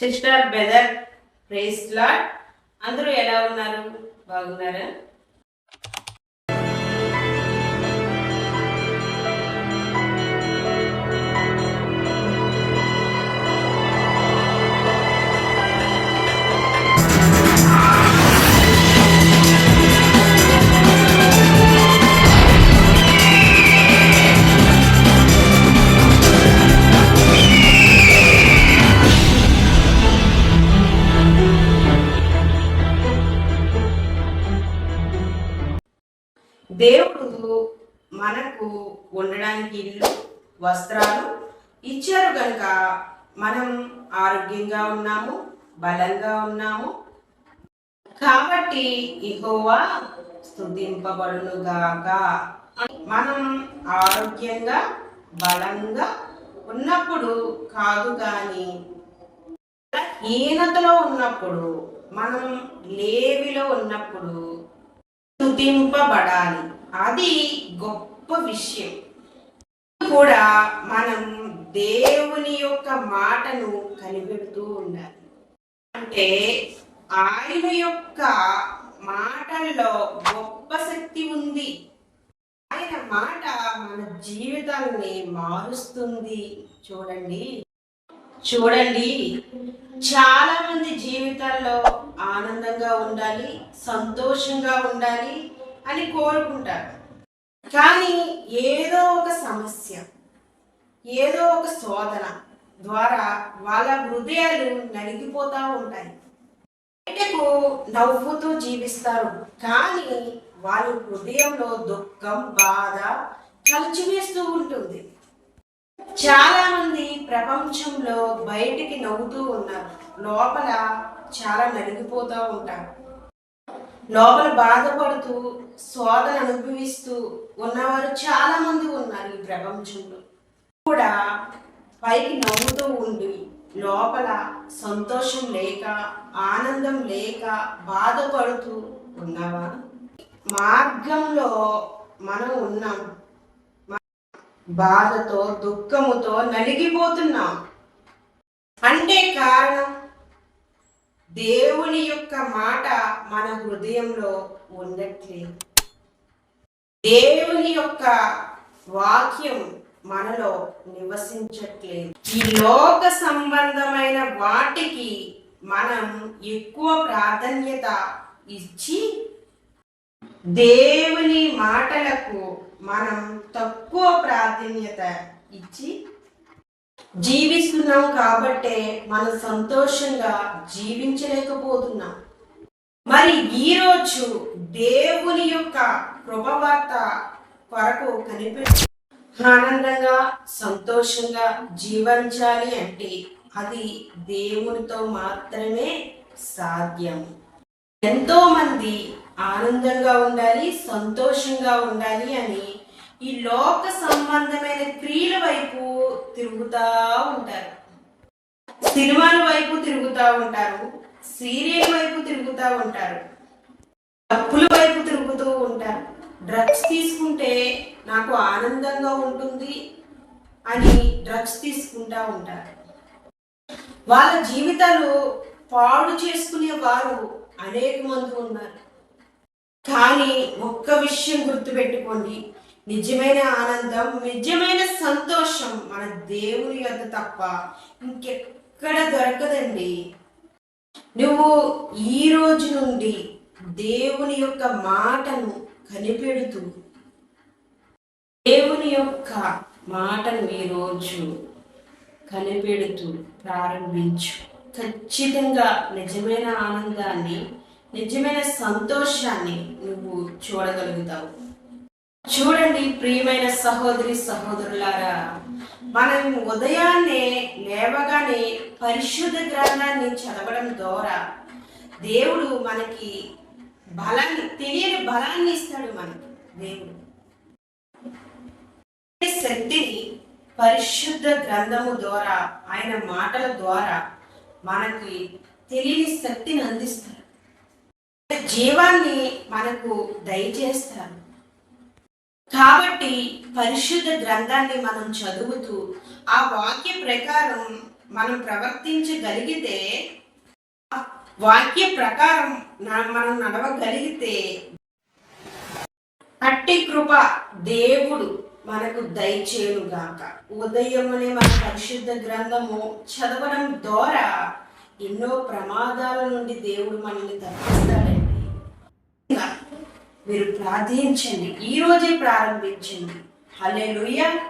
Sister బెదర్ praise lord అందరూ ఎలా ఉన్నారు? బాగున్నారా? దేవుడు మనకు ఉండడానికి ఇల్లు వస్త్రాలు ఇచ్చారు కనుక మనం ఆరోగ్యంగా ఉన్నాము బలంగా ఉన్నాము. కాబట్టి ఇహోవా స్థుతింపబడునుగాక మనం ఆరోగ్యంగా బలంగా ఉన్నప్పుడు కాదు కానీ హీనతలో ఉన్నప్పుడు మనం లేవిలో ఉన్నప్పుడు స్థుతింపబడాలి అది గొప్ప విషయం. కూడా మనం దేవుని యొక్క మాటను కనిపెడుతూ ఉండాలి. అంటే ఆయన యొక్క మాటల్లో గొప్ప శక్తి ఉంది. ఆయన మాట మన జీవితాన్ని మారుస్తుంది. చూడండి. చూడండి. చాలా మంది జీవితాల్లో ఆనందంగా ఉండాలి సంతోషంగా ఉండాలి అని కోరుకుంటారు. కానీ ఏదో ఒక సమస్య ఏదో ఒక శోధన ద్వారా వాళ్ళ హృదయాలు నలిగిపోతూ ఉంటాయి. బయటకు నవ్వుతూ జీవిస్తారు కానీ వాళ్ళ హృదయంలో దుఃఖం బాధ కలిచివేస్తూ ఉంటుంది. చాలా మంది ప్రపంచంలో బయటికి నవ్వుతూ ఉన్నారు. లోపల చాలా నలిగిపోతూ ఉంటారు. లోపల బాధపడుతూ శోధన అనుభవిస్తూ ఉన్నవారు చాలా మంది ఉన్నారు ఈ ప్రపంచంలో. కూడా పైకి నవ్వుతూ ఉండి లోపల సంతోషం లేక ఆనందం లేక బాధపడుతూ ఉన్నవారు. మార్గంలో మనం ఉన్నాం. బాధతో దుఃఖముతో నలిగిపోతున్నాం. అంటే కారణం? దేవుని యొక్క మాట మన హృదయంలో ఉండట్లేదు దేవుని యొక్క వాక్యం మనలో నివసించట్లేదు ఈ లోక సంబంధమైన వాటికి మనం ఎక్కువ ప్రాధాన్యత ఇచ్చి దేవుని మాటలకు మనం తక్కువ ప్రాధాన్యత ఇచ్చి జీవిస్తున్నాం కాబట్టే మనం సంతోషంగా జీవించలేకపోతున్నాం. మరి ఈరోజు దేవుని యొక్క కృపవార్త కొరకు కనిపెట్టి ఆనందంగా సంతోషంగా జీవించాలి అంటే అది దేవునితో మాత్రమే సాధ్యం. ఎంతో మంది ఆనందంగా ఉండాలి సంతోషంగా ఉండాలి అని ఈ లోక సంబంధమైన క్రియల వైపు తిరుగుతా ఉంటారు. సినిమాల వైపు తిరుగుతూ ఉంటారు సీరియల్ వైపు తిరుగుతూ ఉంటారు తప్పుల వైపు తిరుగుతూ ఉంటారు. డ్రగ్స్ తీసుకుంటే నాకు ఆనందంగా ఉంటుంది అని డ్రగ్స్ తీసుకుంటా ఉంటారు. వాళ్ళ జీవితాలు పాడు చేసుకునే వారు అనేక మంది ఉన్నారు. కానీ ఒక్క విషయం గుర్తుపెట్టుకోండి. నిజమైన ఆనందం నిజమైన సంతోషం మన దేవుని యొద్ద తప్ప ఇంకెక్కడ దొరకదండి. నువ్వు ఈ రోజు నుండి దేవుని యొక్క మాటను కనిపెడుతూ దేవుని యొక్క మాటను ఈరోజు కనిపెడుతూ ప్రారంభించు. ఖచ్చితంగా నిజమైన ఆనందాన్ని నిజమైన సంతోషాన్ని నువ్వు చూడగలుగుతావు. చూడండి ప్రియమైన సహోదరి సహోదరులారా మనం ఉదయాన్నే లేవగానే పరిశుద్ధ గ్రంథాన్ని చదవడం ద్వారా దేవుడు మనకి బలాన్ని తెలియని బలాన్ని ఇస్తాడు మనకి. దేవుడు. శక్తిని పరిశుద్ధ గ్రంథము ద్వారా ఆయన మాటల ద్వారా మనకి తెలియని శక్తిని అందిస్తారు. జీవాన్ని మనకు దయచేస్తారు. కాబట్టి పరిశుద్ధ గ్రంథాన్ని మనం చదువుతూ ఆ వాక్య ప్రకారం మనం ప్రవర్తించగలిగితే వాక్య ప్రకారం మనం నడవగలిగితే అట్టి కృప దేవుడు మనకు దయచేయుగాక ఉదయమునే మన పరిశుద్ధ గ్రంథము చదవడం ద్వారా ఎన్నో ప్రమాదాల నుండి దేవుడు మనల్ని తప్పిస్తాడండి. మీరు ప్రార్థించండి. ఈరోజే రోజే ప్రారంభించండి. హల్లెలూయా.